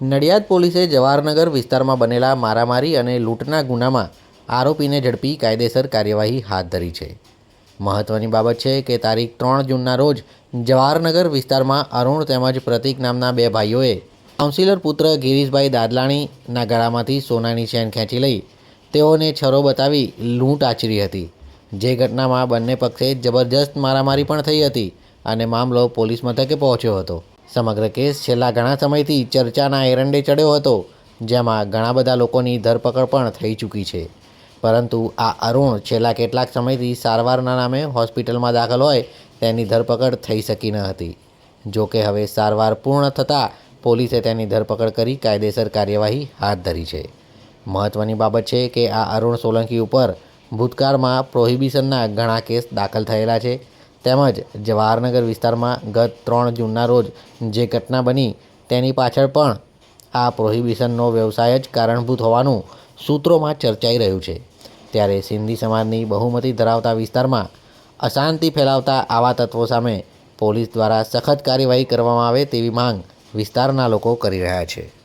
નડિયાદ પોલીસે જવાહરનગર વિસ્તારમાં બનેલા મારામારી અને લૂંટના ગુનામાં આરોપીને ઝડપી કાયદેસર કાર્યવાહી હાથ ધરી છે. મહત્વની બાબત છે કે તારીખ ત્રણ જૂનના રોજ જવાહરનગર વિસ્તારમાં અરુણ તેમજ પ્રતિક નામના બે ભાઈઓએ કાઉન્સિલર પુત્ર ગિરીશભાઈ દાદલાણીના ગળામાંથી સોનાની ચેન ખેંચી લઈ તેઓને છરો બતાવી લૂંટ આચરી હતી. જે ઘટનામાં બંને પક્ષે જબરજસ્ત મારામારી પણ થઈ હતી અને મામલો પોલીસ મથકે પહોંચ્યો હતો. સમગ્ર કેસ છેલ્લા ઘણા સમયથી ચર્ચાના એરંડે ચડ્યો હતો, જેમાં ઘણા બધા લોકોની ધરપકડ પણ થઈ ચૂકી છે. પરંતુ આ અરુણ છેલ્લા કેટલાક સમયથી સારવારના નામે હોસ્પિટલમાં દાખલ હોય તેની ધરપકડ થઈ શકી ન હતી. જો કે હવે સારવાર પૂર્ણ થતાં પોલીસે તેની ધરપકડ કરી કાયદેસર કાર્યવાહી હાથ ધરી છે. મહત્ત્વની બાબત છે કે આ અરુણ સોલંકી ઉપર ભૂતકાળમાં પ્રોહિબિશનના ઘણા કેસ દાખલ થયેલા છે તેમજ જવાહરનગર વિસ્તારમાં ગત ત્રણ જૂનના રોજ જે ઘટના બની તેની પાછળ પણ આ પ્રોહિબિશનનો વ્યવસાય જ કારણભૂત હોવાનું સૂત્રોમાં ચર્ચાઈ રહ્યું છે. ત્યારે સિંધી સમાજની બહુમતી ધરાવતા વિસ્તારમાં અશાંતિ ફેલાવતા આવા તત્વો સામે પોલીસ દ્વારા સખત કાર્યવાહી કરવામાં આવે તેવી માંગ વિસ્તારના લોકો કરી રહ્યા છે.